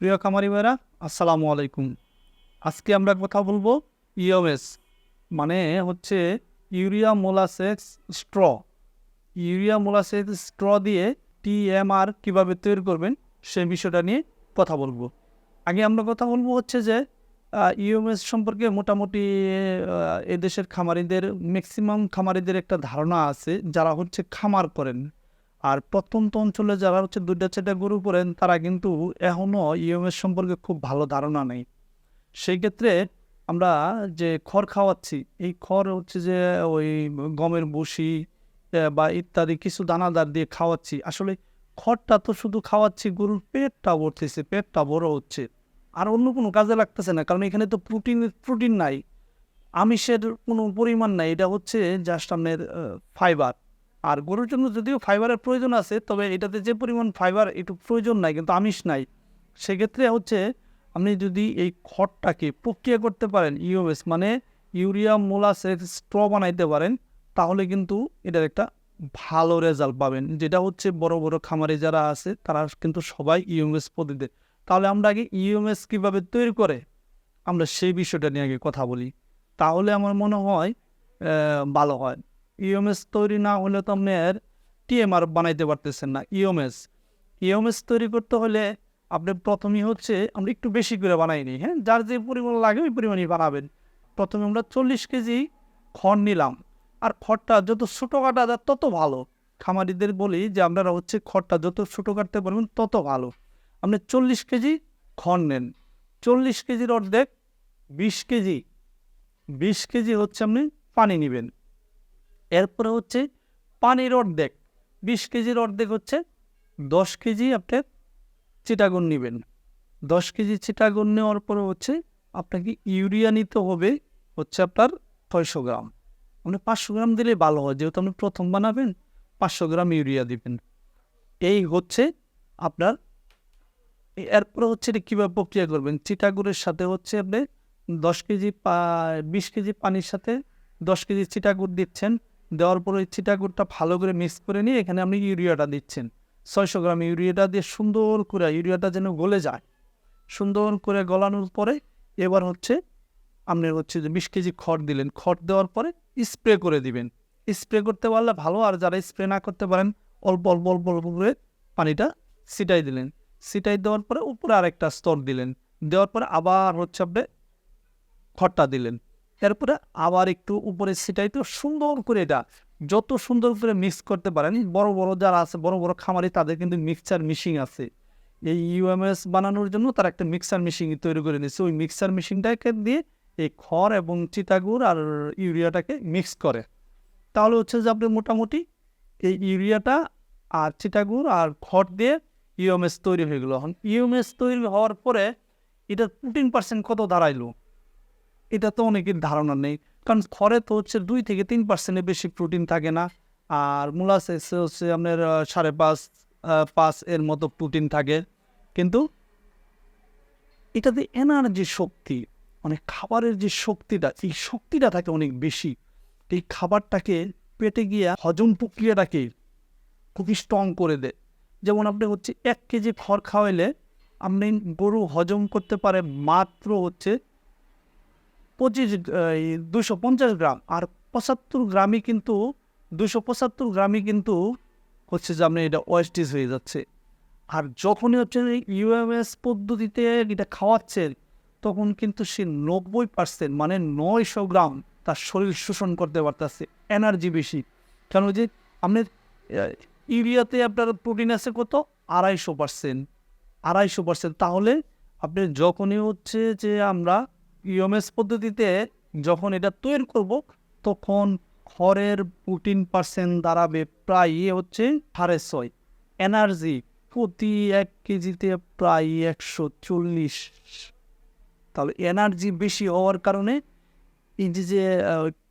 প্রিয় খামারি ভাইরা আসসালামু আলাইকুম। আজকে আমরা কথা বলব ইওএস মানে হচ্ছে urea molasses straw. Urea molasses straw দিয়ে টিএমআর কীভাবে তৈরি করবেন সেই বিষয়টা নিয়ে কথা বলব। আগে আমরা কথা বলব হচ্ছে যে ইউএমএস সম্পর্কে মোটামুটি এদেশের খামারিদের ম্যাক্সিমাম খামারিদের একটা ধারণা আছে, যারা হচ্ছে খামার করেন। আর প্রত্যন্ত অঞ্চলে যারা হচ্ছে দুইটা, চারটা গরু করেন তারা কিন্তু এখনও ইএমএস সম্পর্কে খুব ভালো ধারণা নেই। সেই ক্ষেত্রে আমরা যে খড় খাওয়াচ্ছি, এই খড় হচ্ছে যে ওই গমের বসি বা ইত্যাদি কিছু দানাদার দিয়ে খাওয়াচ্ছি। আসলে খড়টা তো শুধু খাওয়াচ্ছি, গরুর পেটটা ভরতেছে, পেটটা বড় হচ্ছে। আর অন্য কোনো কাজে লাগতেছে না, কারণ এখানে তো প্রোটিন প্রোটিন নাই, আমিষের কোনো পরিমাণ নাই, এটা হচ্ছে জাস্ট আপনার ফাইবার আর গরুর জন্য যদিও ফাইবারের প্রয়োজন আছে, তবে এটাতে যে পরিমাণ ফাইবার একটু প্রয়োজন নাই, কিন্তু আমিষ নাই। সেক্ষেত্রে হচ্ছে আপনি যদি এই খড়টাকে প্রক্রিয়া করতে পারেন ইউএস মানে ইউরিয়া মোলাসেস স্ট্র বানাইতে পারেন, তাহলে কিন্তু এটার একটা ভালো রেজাল্ট পাবেন। যেটা হচ্ছে বড় বড় খামারে যারা আছে, তারা কিন্তু সবাই ইউএমএস পদ্ধতিতে। তাহলে আমরা আগে ইউএমএস কীভাবে তৈরি করে, আমরা সেই বিষয়টা নিয়ে আগে কথা বলি। তাহলে আমার মনে হয় ভালো হয়। ইওএমএস তৈরি না হলে তো আপনার টিএমআর বানাইতে পারতেছেন না ইওএমএস ইওএমএস তৈরি করতে হলে আপনি প্রথমেই হচ্ছে আমরা একটু বেশি করে বানাই নিই হ্যাঁ? যার যে পরিমাণ লাগে ওই পরিমাণই বানাবেন। প্রথমে আমরা চল্লিশ কেজি খড় নিলাম। আর খড়টা যত ছোটো কাটা যায় তত ভালো। খামারিদের বলি যে আপনারা হচ্ছে খড়টা যত ছোটো কাটতে পারবেন তত ভালো। আপনি চল্লিশ কেজি খড় নেন। চল্লিশ কেজির অর্ধেক বিশ কেজি। বিশ কেজি হচ্ছে আপনি পানি নেবেন। এরপরে হচ্ছে পানির অর্ধেক, বিশ কেজির অর্ধেক হচ্ছে দশ কেজি আপনার চিটাগুন নেবেন। দশ কেজি চিটাগুন নেওয়ার পরে হচ্ছে আপনাকে ইউরিয়া নিতে হবে হচ্ছে আপনার ছয়শো গ্রাম। আপনি পাঁচশো গ্রাম দিলে ভালো হয়, যেহেতু আপনি প্রথম বানাবেন, পাঁচশো গ্রাম ইউরিয়া দিবেন। এই হচ্ছে আপনার, এরপরে হচ্ছে এটা কীভাবে প্রক্রিয়া করবেন? চিটাগুড়ের সাথে হচ্ছে আপনি দশ কেজি বিশ কেজি পানির সাথে দশ কেজি চিটাগুড় দিচ্ছেন দেওয়ার পরে চিটাগুড়টা ভালো করে মিক্স করে নিয়ে এখানে আপনি ইউরিয়াটা দিচ্ছেন। ছয়শো গ্রাম ইউরিয়াটা দিয়ে সুন্দর করে ইউরিয়াটা যেন গলে যায়। সুন্দর করে গলানোর পরে এবার হচ্ছে আপনার হচ্ছে যে বিশ কেজি খড় দিলেন। খড় দেওয়ার পরে স্প্রে করে দিবেন। স্প্রে করতে পারলে ভালো, আর যারা স্প্রে না করতে পারেন, অল্প অল্প অল্প অল্প করে পানিটা ছিটাই দিলেন। ছিটাই দেওয়ার পরে উপরে আরেকটা স্তর দিলেন। দেওয়ার পরে আবার হচ্ছে আপনি খড়টা দিলেন। এরপরে আবার একটু উপরে ছিটাই তো সুন্দর করে এটা যত সুন্দর করে মিক্স করতে পারেন, বড় বড় যারা আছে, বড় বড় খামারি, তাদের কিন্তু মিক্সচার মেশিন আছে। এই ইউএমএস বানানোর জন্য তারা একটা মিক্সার মেশিন তৈরি করে নিয়েছে। ওই মিক্সার মেশিনটাকে দিয়ে এই খড় এবং চিতাগুড় আর ইউরিয়াটাকে মিক্স করে। তাহলে হচ্ছে যে আপনি মোটামুটি এই ইউরিয়াটা আর চিটাগুড় আর খড় দিয়ে ইউএমএস তৈরি হয়ে গেলো। এখন ইউএমএস তৈরি হওয়ার পরে এটা প্রোটিন পার্সেন্ট কত দাঁড়াইলো? এটা তো অনেকের ধারণা নেই। কারণ খড়ে তো হচ্ছে দুই থেকে তিন পার্সেন্টের বেশি প্রোটিন থাকে না। আর মোলাসেসে হচ্ছে আপনার সাড়ে পাঁচ পাঁচ এর মতো প্রোটিন থাকে। কিন্তু এটাতে এনার্জি শক্তি মানে খাবারের যে শক্তিটা, এই শক্তিটা থাকে অনেক বেশি। এই খাবারটাকে পেটে গিয়ে হজম প্রক্রিয়াটাকে খুবই স্ট্রং করে দেয়। যেমন আপনি হচ্ছে এক কেজি খড় খাওয়াইলে আপনি গরু হজম করতে পারে মাত্র হচ্ছে পঁচিশ দুশো পঞ্চাশ গ্রাম। আর পঁচাত্তর গ্রামই কিন্তু, দুশো পঁচাত্তর গ্রামই কিন্তু হচ্ছে যে আপনি এটা ওয়েস্টেজ হয়ে যাচ্ছে। আর যখনই হচ্ছে ইউএমএস পদ্ধতিতে এটা খাওয়াচ্ছেন তখন কিন্তু সে নব্বই পার্সেন্ট মানে নয়শো গ্রাম তার শরীর শোষণ করতে পারতেছে, এনার্জি বেশি। কেন যে আপনার ইউরিয়াতে আপনার প্রোটিন আছে কত? আড়াইশো পার্সেন্ট। আড়াইশো পার্সেন্ট। তাহলে আপনি যখনই হচ্ছে যে আমরা ইউএমএস পদ্ধতিতে যখন এটা তৈরি করব, তখন খড়ের প্রোটিন পার্সেন্ট দাঁড়াবে প্রায় হচ্ছে সাড়ে ছয়। এনার্জি প্রতি এক কেজিতে প্রায় একশো চল্লিশ। তাহলে এনার্জি বেশি হওয়ার কারণে এই যে যে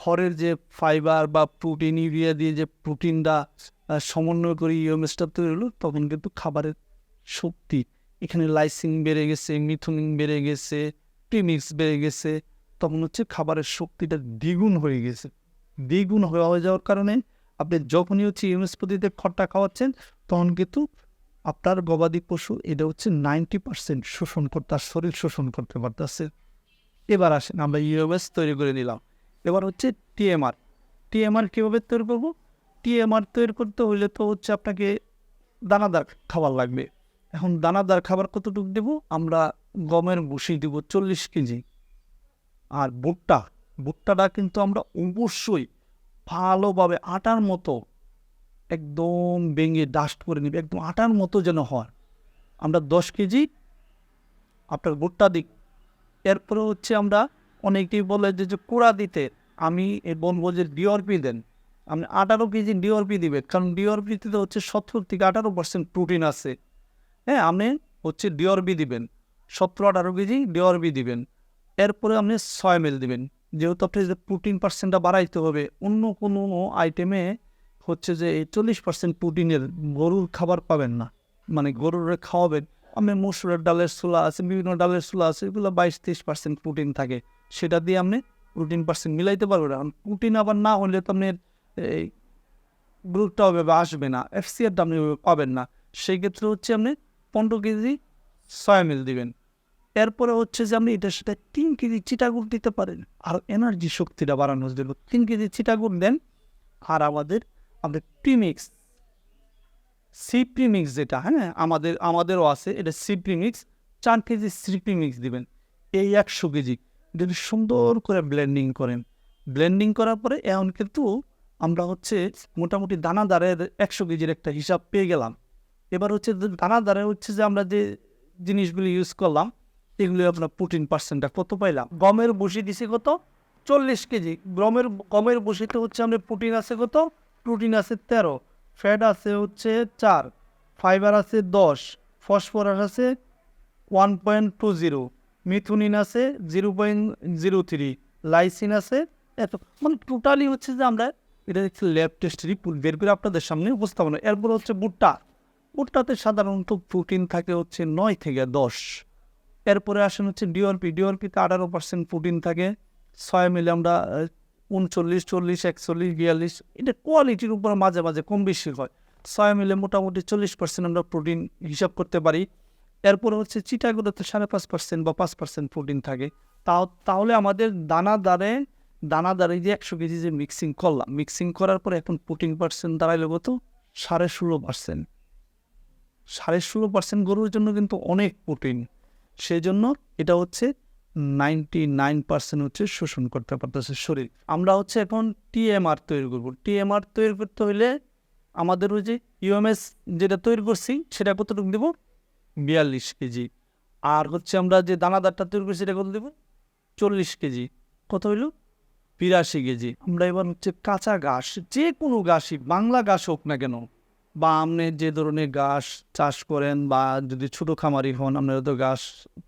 খড়ের যে ফাইবার বা প্রোটিন ইউরিয়া দিয়ে যে প্রোটিনটা সমন্বয় করে ইউএমএসটা তৈরি হলো, তখন কিন্তু খাবারের শক্তি এখানে লাইসিং বেড়ে গেছে মিথুনিন বেড়ে গেছে প্রিমিক্স বেড়ে গেছে, তখন হচ্ছে খাবারের শক্তিটা দ্বিগুণ হয়ে গেছে। দ্বিগুণ হয়ে যাওয়ার কারণে আপনি যখনই হচ্ছে ইউএমএস পদ্ধতিতে খড়টা খাওয়াচ্ছেন, তখন কিন্তু আপনার গবাদি পশু এটা হচ্ছে নাইনটি পার্সেন্ট শোষণ করতে, তার শরীর শোষণ করতে পারতেছে। এবার আসেন, আমরা ইউএমএস তৈরি করে নিলাম। এবার হচ্ছে টিএমআর। টিএমআর কীভাবে তৈরি করব? টিএমআর তৈরি করতে হলে তো হচ্ছে আপনাকে দানাদার খাবার লাগবে। এখন দানাদার খাবার কতটুকু দেবো? আমরা গমের ভুসি দেব চল্লিশ কেজি। আর ভুট্টা, ভুট্টাটা কিন্তু আমরা অবশ্যই ভালোভাবে আটার মতো একদম ভেঙে ডাস্ট করে নিবে, একদম আটার মতো যেন হয়। আমরা দশ কেজি আপনার ভুট্টা দিক এরপরে হচ্ছে আমরা অনেকেই বলে যে কুড়া দিতে, আমি এ যে ডিওরপি দেন। আপনি আঠারো কেজি ডিওরপি দিবেন, কারণ ডিওরপিতে হচ্ছে সত্তর থেকে আঠারো পার্সেন্ট প্রোটিন আছে। হ্যাঁ আপনি হচ্ছে ডিওরপি দিবেন। সতেরো আঠারো কেজি ডিওরবি দিবেন। এরপরে আপনি ছয় মেল দিবেন। যেহেতু আপনি যে প্রোটিন পার্সেন্টটা বাড়াইতে হবে, অন্য কোনো আইটেমে হচ্ছে যে এই চল্লিশ পার্সেন্ট প্রোটিনের গরুর খাবার পাবেন না। মানে গরুর খাওয়াবেন। আপনি মসুরের ডালের চুলা আছে, বিভিন্ন ডালের চুলা আছে, এগুলো বাইশ তেইশ পার্সেন্ট প্রোটিন থাকে। সেটা দিয়ে আপনি প্রোটিন পার্সেন্ট মিলাইতে পারবেন। এখন প্রোটিন আবার না হলে তো আপনার এই গ্রুপটা ওইভাবে আসবে না এফসিআরটা আপনি পাবেন না। সেই ক্ষেত্রে হচ্ছে আপনি পনেরো কেজি ছয় মিল দিবেন। এরপরে হচ্ছে যে আপনি এটার সাথে তিন কেজি চিটাগুড় দিতে পারেন। আর এনার্জি শক্তিটা বাড়ানোর জন্য তিন কেজি চিটাগুড় দেন। আর আমাদের আমাদের প্রিমিক্স সি প্রিমিক্স যেটা হ্যাঁ আমাদের, আমাদেরও আছে, এটা সি প্রিমিক্স চার কেজি সি প্রিমিক্স দিবেন। এই একশো কেজি যদি সুন্দর করে ব্লেন্ডিং করেন। ব্লেন্ডিং করার পরে এখন কিন্তু আমরা হচ্ছে মোটামুটি দানাদারের একশো কেজির একটা হিসাব পেয়ে গেলাম। এবার হচ্ছে দানাদারে হচ্ছে যে আমরা যে জিনিসগুলি ইউজ করলাম এগুলি আপনার প্রোটিন পার্সেন্টটা কত পাইলাম? গমের বসি দিছি কত? চল্লিশ কেজি। গমের গমের বসিতে হচ্ছে আমাদের প্রোটিন আছে কত? প্রোটিন আছে তেরো। ফ্যাট আছে হচ্ছে চার। ফাইবার আছে দশ। ফসফরাস আছে one point two zero methionine আছে zero point zero three lysine আছে এত। মানে টোটালি হচ্ছে যে আমরা এটা দেখছি ল্যাব টেস্ট রিপোর্ট বের করে আপনাদের সামনে উপস্থাপনা। এরপর হচ্ছে ভুট্টা। ভুট্টাতে সাধারণত প্রোটিন থাকে হচ্ছে নয় থেকে দশ। এরপরে আসেন হচ্ছে ডিওরপি ডিওরপিতে আঠারো পার্সেন্ট প্রোটিন থাকে, ছয় মিলে আমরা উনচল্লিশ, চল্লিশ, একচল্লিশ, বিয়াল্লিশ, এটা কোয়ালিটির উপর মাঝে মাঝে কম বেশি হয়। ছয় মিলে মোটামুটি চল্লিশ পার্সেন্ট আমরা প্রোটিন হিসাব করতে পারি। এরপরে হচ্ছে চিটাগুলোতে সাড়ে পাঁচ পার্সেন্ট বা পাঁচ পার্সেন্ট প্রোটিন থাকে। তাও, তাহলে আমাদের দানাদারে দানাদারে যে একশো কেজি যে মিক্সিং করলাম মিক্সিং করার পরে এখন প্রোটিন পার্সেন্ট দাঁড়াইলো কত? সাড়ে ষোলো পার্সেন্ট সাড়ে ষোলো পার্সেন্ট গরুর জন্য কিন্তু অনেক প্রোটিন সেই জন্য এটা হচ্ছে নাইনটি নাইন পার্সেন্ট হচ্ছে শোষণ করতে পারতেছে শরীর। আমরা হচ্ছে এখন টিএমআর তৈরি করব। টিএমআর তৈরি করতে হলে আমাদের ওই যে ইউএমএস যেটা তৈরি করছি, সেটা কতটুকু দেবো? বিয়াল্লিশ কেজি। আর হচ্ছে আমরা যে দানাদারটা তৈরি করছি, সেটা কত দেবো? চল্লিশ কেজি। কত হইল? বিরাশি কেজি। আমরা এবার হচ্ছে কাঁচা ঘাস, যে কোনো ঘাসই, বাংলা ঘাস হোক না কেন বা আপনি যে ধরনের ঘাস চাষ করেন বা যদি ছোটো খামারি হন, আপনারা তো ঘাস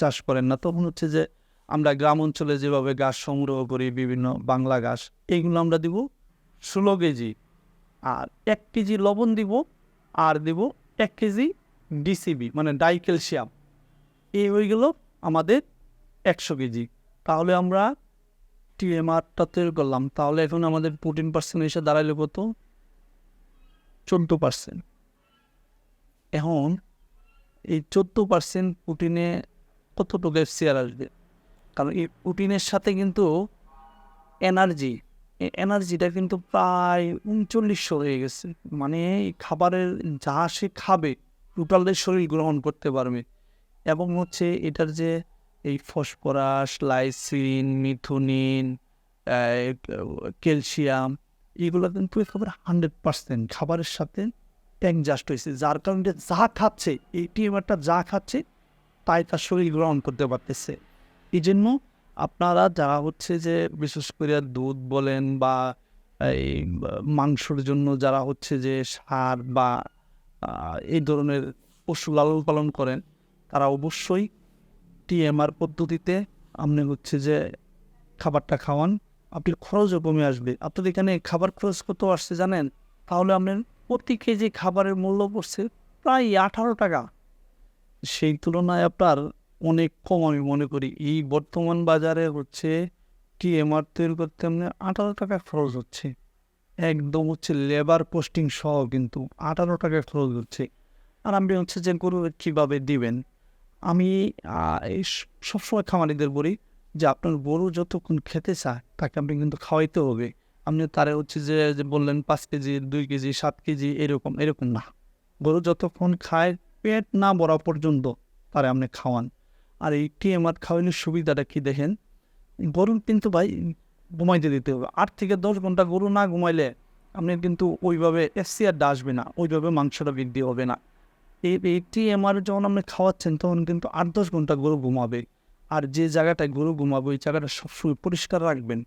চাষ করেন না। তখন হচ্ছে যে আমরা গ্রাম অঞ্চলে যেভাবে ঘাস সংগ্রহ করি, বিভিন্ন বাংলা ঘাস এইগুলো আমরা দিব ষোলো কেজি। আর এক কেজি লবণ দিব, আর দিব এক কেজি ডিসিবি মানে ডাই ক্যালসিয়াম এই হয়ে গেল আমাদের একশো কেজি। তাহলে আমরা টিএমআরটা তৈরি করলাম। তাহলে এখন আমাদের প্রোটিন পার্সেন্ট এসে দাঁড়াইলে কত? চোদ্দ পার্সেন্ট এখন এই চোদ্দ পার্সেন্ট প্রোটিনে কতটুকু এফসিআর আসবে? কারণ এই পুটিনের সাথে কিন্তু এনার্জি এনার্জিটা কিন্তু প্রায় উনচল্লিশশো হয়ে গেছে। মানে এই খাবারের যা সে খাবে টোটালের শরীর গ্রহণ করতে পারবে। এবং হচ্ছে এটার যে এই ফসফরাস লাইসিন মিথুনিন ক্যালসিয়াম এগুলো কিন্তু একেবারে হান্ড্রেড পার্সেন্ট খাবারের সাথে ট্যাংজাস্ট হয়েছে, যার কারণে যা খাচ্ছে, এই টিএমআরটা যা খাচ্ছে, তাই তার শরীর গ্রহণ করতে পারতেছে। এই জন্য আপনারা যারা হচ্ছে যে বিশেষ করে দুধ বলেন বা এই মাংসর জন্য যারা হচ্ছে যে সার বা এই ধরনের পশু লালন পালন করেন, তারা অবশ্যই টিএমআর পদ্ধতিতে আপনি হচ্ছে যে খাবারটা খাওয়ান। আপনার খরচও কমে আসবে। আপনার এখানে খাবার খরচ কত আসছে জানেন? তাহলে আপনার প্রতি কেজি খাবারের মূল্য পড়ছে প্রায় আঠারো টাকা। সেই তুলনায় আপনার অনেক কম আমি মনে করি। এই বর্তমান বাজারে হচ্ছে টি টিএমআর তৈরি করতে আপনার আঠারো টাকা খরচ হচ্ছে। একদম হচ্ছে লেবার পোস্টিং সহ কিন্তু আঠারো টাকা খরচ হচ্ছে। আর আপনি হচ্ছে যে গরু কীভাবে দিবেন? আমি সবসময় খামারিদের বলি যে আপনার গরু যতক্ষণ খেতে চায়, তাকে আপনি কিন্তু খাওয়াইতে হবে। আপনি তারে হচ্ছে যে বললেন পাঁচ কেজি, দুই কেজি, সাত কেজি, এরকম এরকম না। গরু যতক্ষণ খায়, পেট না ভরা পর্যন্ত তারে আপনি খাওয়ান। আর এই টিএমআর খাওয়ানোর সুবিধাটা কি দেখেন? গরু কিন্তু ভাই ঘুমাইতে দিতে হবে। আট থেকে দশ ঘণ্টা গরু না ঘুমাইলে আপনি কিন্তু ওইভাবে এসিআরটা আসবে না, ওইভাবে মাংসটা বৃদ্ধি হবে না। এই এই টিএমআর যখন আপনি খাওয়াচ্ছেন, তখন কিন্তু আট দশ ঘণ্টা গরু ঘুমাবে। আর যে জায়গাটায় গরু ঘুমাবে, ওই জায়গাটা সবসময় পরিষ্কার রাখবেন।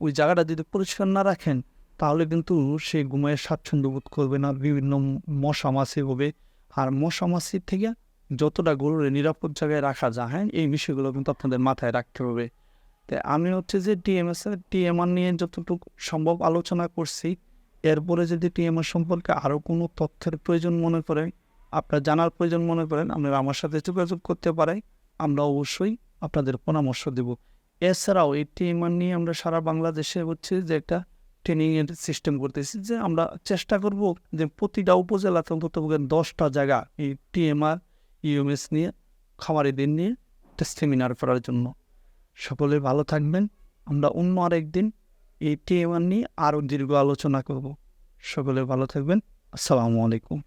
ওই জায়গাটা যদি পরিষ্কার না রাখেন, তাহলে কিন্তু সে ঘুমায় স্বাচ্ছন্দ্য বোধ করবে না। বিভিন্ন মশা মাছি হবে। আর মশা মাছির থেকে যতটা গরুর নিরাপদ জায়গায় রাখা যায় হ্যাঁ এই বিষয়গুলো কিন্তু আপনাদের মাথায় রাখতে হবে। তাই আমি হচ্ছে যে টিএমএস টিএমআর নিয়ে যতটুকু সম্ভব আলোচনা করছি। এরপরে যদি টিএমআর সম্পর্কে আরও কোনো তথ্যের প্রয়োজন মনে করেন আপনার জানার প্রয়োজন মনে করেন, আপনারা আমার সাথে যোগাযোগ করতে পারেন। আমরা অবশ্যই আপনাদের পরামর্শ দেব। এছাড়াও এই টিএমআর নিয়ে আমরা সারা বাংলাদেশে হচ্ছে যে একটা ট্রেনিংয়ের সিস্টেম করতেছি যে আমরা চেষ্টা করব যে প্রতিটা উপজেলাতে অন্তত দশটা জায়গা এই টিএমআর ইউএমএস নিয়ে, খামারিদের নিয়ে একটা সেমিনার করার জন্য। সকলে ভালো থাকবেন। আমরা অন্য আরেকদিন এই টিএমআর নিয়ে আরও দীর্ঘ আলোচনা করব। সকলে ভালো থাকবেন। আসসালামু আলাইকুম।